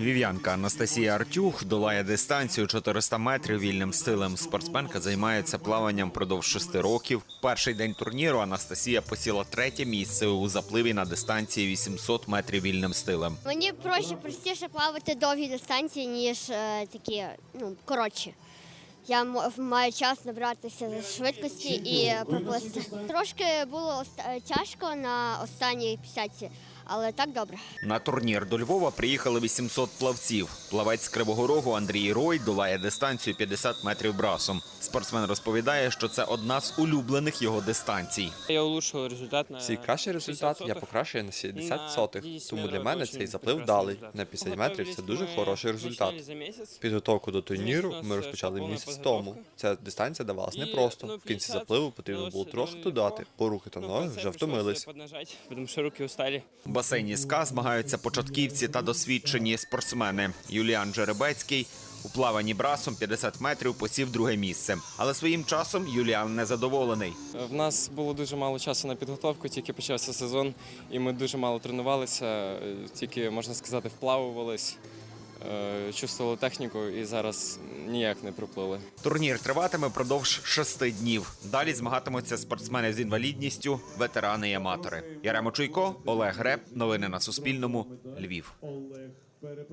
Львів'янка Анастасія Артюх долає дистанцію 400 метрів вільним стилем. Спортсменка займається плаванням впродовж шести років. Перший день турніру Анастасія посіла третє місце у запливі на дистанції 800 метрів вільним стилем. Мені проще простіше плавати довгі дистанції, ніж е, такі ну, коротші. Я маю час набратися швидкості і проплисти. Трошки було е, тяжко на останній п'ятці, але так добре. На турнір до Львова приїхали 800 плавців. Плавець з Кривого Рогу Андрій Рой долає дистанцію 50 метрів брасом. Спортсмен розповідає, що це одна з улюблених його дистанцій. Я улучшив результат на Свій кращий результат я покращую на 70 На сотих, тому для мене цей заплив вдалий. На 50 метрів це дуже хороший результат. за місяць. Підготовку до турніру ми розпочали місяць тому. Ця дистанція давалась непросто. ну, В кінці запливу потрібно було трохи додати, бо руки та Ну, ноги вже втомились. тому що руки устали. Басейні СКА змагаються початківці та досвідчені спортсмени. Юліан Жеребецький у плаванні брасом 50 метрів посів друге місце. Але своїм часом Юліан незадоволений. В нас було дуже мало часу на підготовку, тільки почався сезон, і ми дуже мало тренувалися, е, тільки, можна сказати, вплавувались, е, чувствували техніку і зараз ніяк не приплили. Турнір триватиме впродовж шести днів. Далі змагатимуться спортсмени з інвалідністю, ветерани і аматори. Яремо Чуйко, Олег Греб. Новини на Суспільному. Львів.